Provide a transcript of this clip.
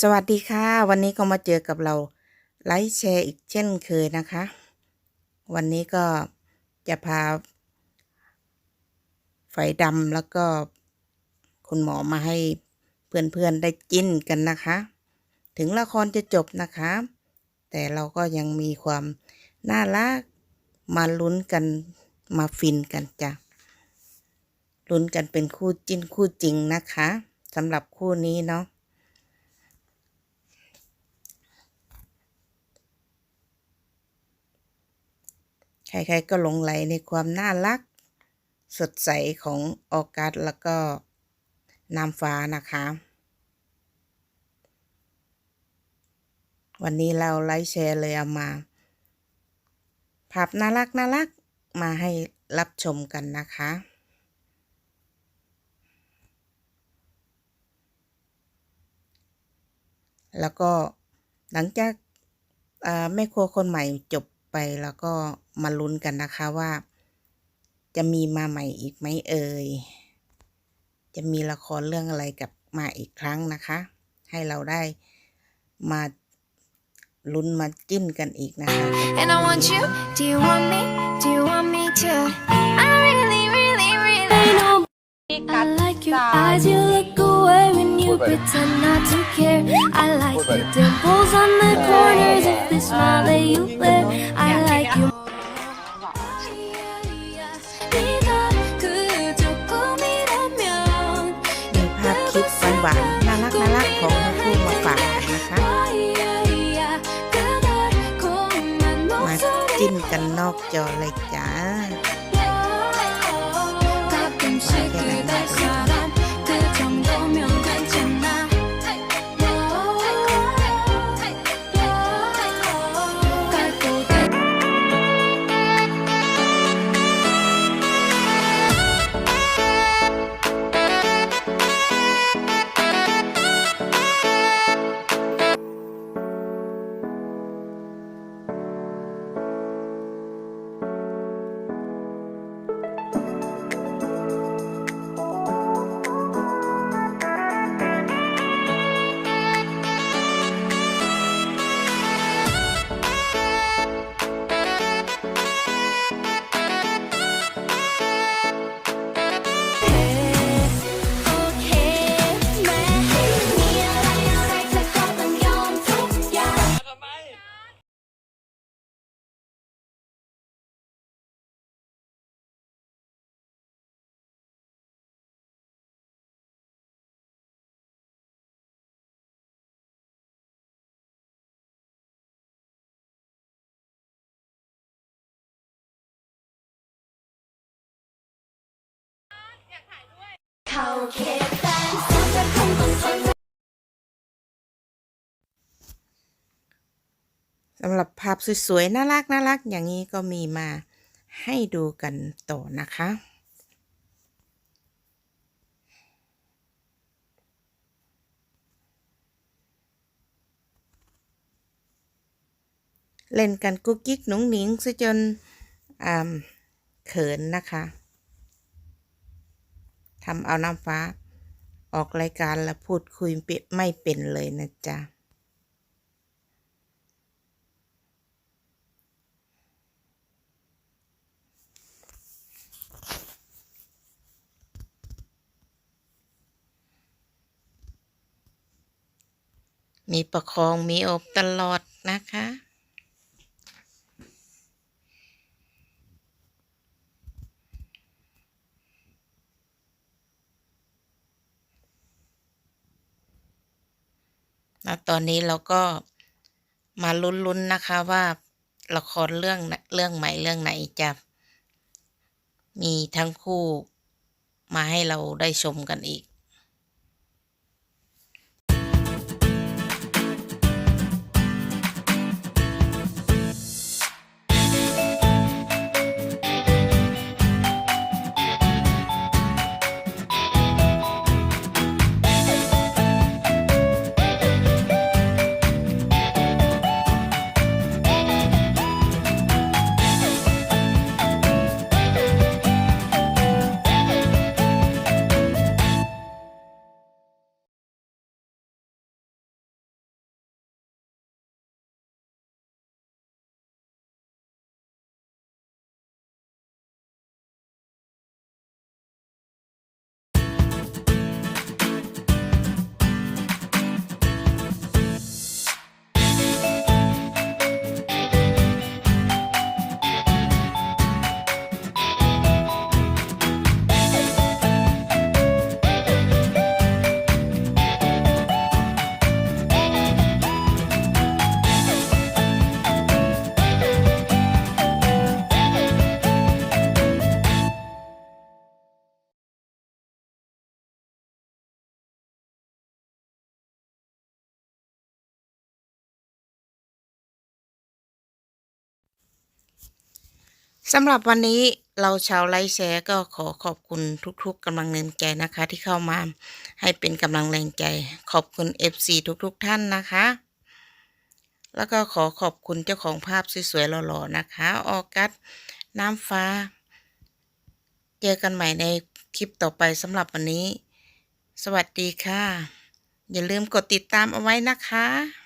สวัสดีค่ะ วันนี้ก็มาเจอกับเราไลฟ์แชร์อีกเช่นเคยนะคะ วันนี้ก็จะพาไฟดำแล้วก็คุณหมอมาให้เพื่อนๆได้จิ้นกันนะคะ ถึงละครจะจบนะคะ แต่เราก็ยังมีความน่ารักมาลุ้นกันมาฟินกันจ้ะลุ้นกันเป็นคู่จิ้นคู่จริงนะคะสำหรับคู่นี้เนาะ ใครๆก็หลงไหลในความน่ารัก สดใสของออกัสแล้วก็น้ำฟ้านะคะ วันนี้เราไลฟ์แชร์เลยเอามาภาพน่ารักน่ารักมาให้รับชมกันนะคะแล้วก็หลังจากแม่ครัวคนใหม่จบ ไปแล้วก็มาลุ้นกันนะคะว่า จะมีมาใหม่อีกไหมเอ่ย จะมีละครเรื่องอะไรกลับมาอีกครั้งนะคะ ให้เราได้มาลุ้นมาจิ้นกันอีกนะคะ And I want you. Do you want me? Do you want me to? I really, really, really know. I like your eyes. You look away to pretend not to care. I like your dimples on the corners of the smile that you wear. I like you. มีภาพคลิปหวานๆน่ารักน่ารักของทั้งคู่มาฝากกันนะคะ มาจิ้นกันนอกจอเลยจ้า เข้าเขตแฟนสุดจะคงต้องทนสำหรับภาพสวยๆ น่ารักน่ารักอย่างนี้ก็มีมาให้ดูกันต่อนะคะ เล่นกันกุ๊กกิ๊กหนุ่งหนิงซะจนอ่าเขินนะคะ ทำเอาน้ำฟ้า ออกรายการแล้วพูดคุยไม่เป็นเลยนะจ๊ะมีประคองมีอบตลอดนะคะ นะตอนนี้เราก็มาลุ้นๆนะคะว่าละครเรื่องเรื่องใหม่เรื่องไหนจะมีทั้งคู่มาให้เราได้ชมกันอีก สำหรับวันนี้เราชาวไลฟ์แชร์ก็ขอขอบคุณทุกๆกำลังแรงใจนะคะ ที่เข้ามาให้เป็นกำลังแรงใจ ขอบคุณ FC ทุกๆท่านนะคะ แล้วก็ขอขอบคุณเจ้าของภาพสวยๆหล่อๆนะคะ ออกัสน้ำฟ้า เจอกันใหม่ในคลิปต่อไปสำหรับวันนี้ สวัสดีค่ะ อย่าลืมกดติดตามเอาไว้นะคะ